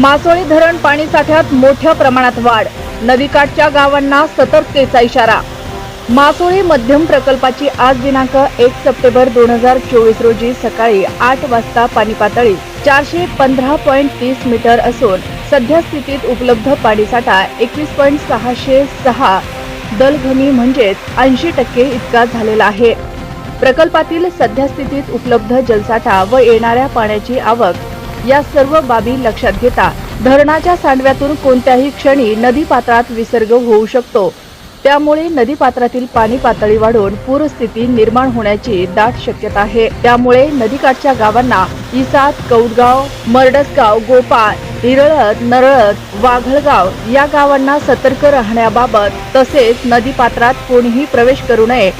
मासोळी धरण पाणी साठ्यात मोठ्या प्रमाणात वाढ. नदीकाठच्या गावांना सतर्कतेचा इशारा. मासोळी मध्यम प्रकल्पाची आज दिनांक एक सप्टेंबर दोन हजार चोवीस रोजी सकाळी आठ वाजता पाणी पातळी चारशे पंधरा पॉईंट तीस मीटर असून सध्या स्थितीत उपलब्ध पाणीसाठा एकवीस पॉईंट सहाशे सहा. दलघमी म्हणजेच ऐंशी टक्के इतका झालेला आहे. प्रकल्पातील सध्या स्थितीत उपलब्ध जलसाठा व येणाऱ्या पाण्याची आवक या सर्व बाबी लक्षात घेता धरणाच्या सांडव्यातून कोणत्याही क्षणी नदीपात्रात विसर्ग होऊ शकतो. त्यामुळे नदीपात्रातील पाणी पातळी वाढून पूरस्थिती निर्माण होण्याची दाट शक्यता आहे. त्यामुळे नदीकाठच्या गावांना इसात कौडगाव मरडसगाव गोपाळ हिरळद नरळत वाघळगाव या गावांना सतर्क राहण्याबाबत तसेच नदीपात्रात कोणीही प्रवेश करू नये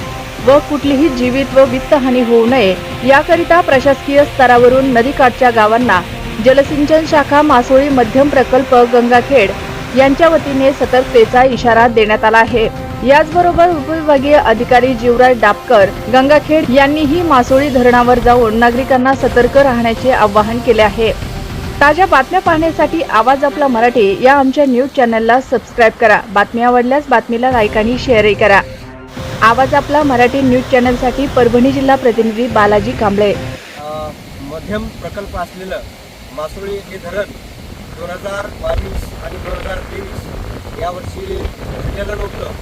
व कुठलीही जीवित व वित्तहानी होऊ नये याकरिता प्रशासकीय स्तरावरून नदीकाठच्या गावांना जलसिंचन शाखा मासोळी मध्यम प्रकल्प गंगाखेड यांच्या वतीने सतर्कतेचा इशारा देण्यात आला आहे. याचबरोबर उपविभागीय अधिकारी जीवराज डापकर गंगाखेड यांनीही मासोळी धरणावर जाऊन नागरिकांना सतर्क राहण्याचे आवाहन केले आहे. ताज्या बातम्या पाहण्यासाठी आवाज आपला मराठी या आमच्या न्यूज चॅनलला सबस्क्राईब करा. बातमी आवडल्यास बातमीला लाईक आणि शेअरही करा. आवाज आपला मराठी न्यूज चॅनलसाठी परभणी जिल्हा प्रतिनिधी बालाजी कांबळे. मध्यम प्रकल्प असलेलं मासोळी हे धरण दोन हजार बावीस आणि दोन हजार तेवीस यावर्षी भरलेलं नव्हतं.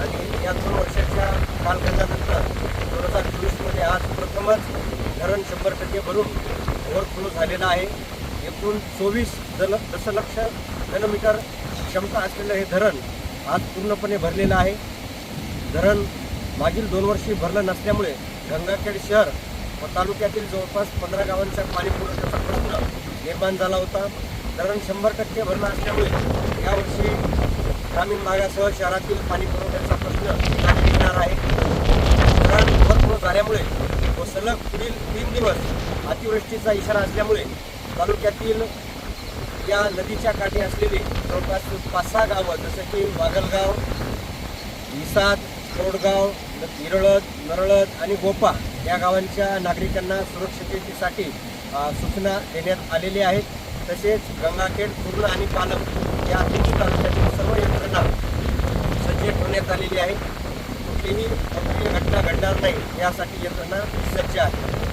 आणि या दोन वर्षाच्या कालखंडानंतर दोन हजार चोवीसमध्ये आज प्रथमच धरण शंभर टक्के भरून ओव्हरफ्लो झालेलं आहे. एकूण चोवीस जन दशलक्ष घनमीटर क्षमता असलेलं हे धरण आज पूर्णपणे भरलेलं आहे. धरण मागील दोन वर्षी भरलं नसल्यामुळे गंगाखेड शहर व तालुक्यातील जवळपास पंधरा गावांच्या पाणी पुरवठ्याचा प्रश्न निर्माण झाला होता. धरण शंभर टक्के भरणं असल्यामुळे यावर्षी ग्रामीण भागासह शहरातील पाणी पुरवठ्याचा प्रश्न निकाली निघणार आहे. धरण भरपूर झाल्यामुळे व सलग पुढील तीन दिवस अतिवृष्टीचा इशारा असल्यामुळे तालुक्यातील या नदीच्या काठी असलेली जवळपास पाच सहा गावं जसं की वागलगाव विसाद कोरडगाव हिरळद नरळद आणि गोपा या गावांच्या नागरिकांना सुरक्षिततेसाठी सूचना देण्यात आलेल्या आहेत. तसेच गंगाखेड पूर्ण आणि पालम या तिन्ही तालुक्यातील सर्व यंत्रणा सज्ज ठेवण्यात आलेली आहे कुठलीही अप्रिय घटना घडणार नाही यासाठी यंत्रणा सज्ज आहे.